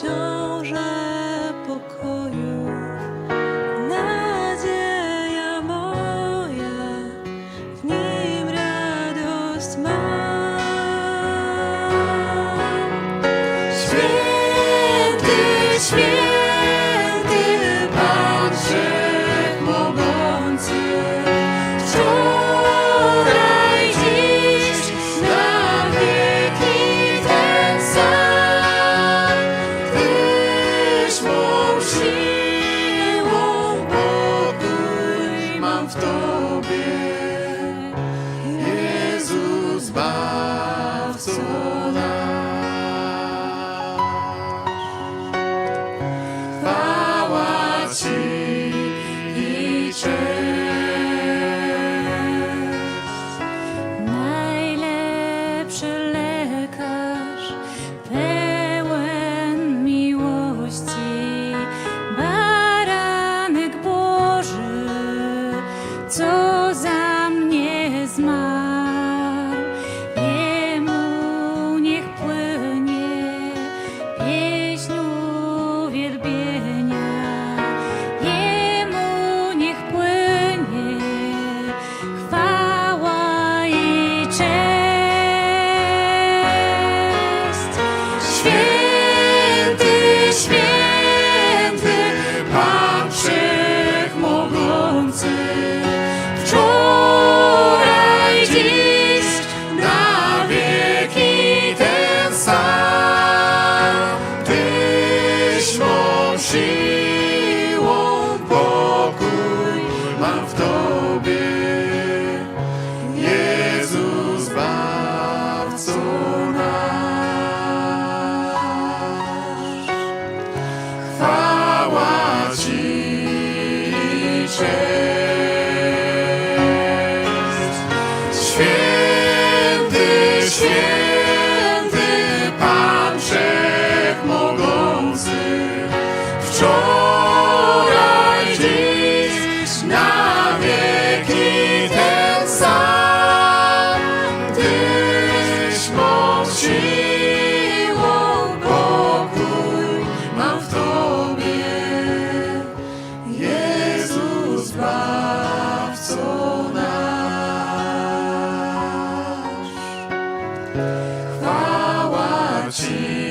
show. знайшовши. wczoraj, na wieki ten sam. Tyś mą siłą pokój mam w Tobie, Jezus Chwała Ci, wczoraj, dziś, na wieki ten sam. Tyś moc siłą pokój mam w Tobie. Jezus Zbawco nasz. Chwała Ci,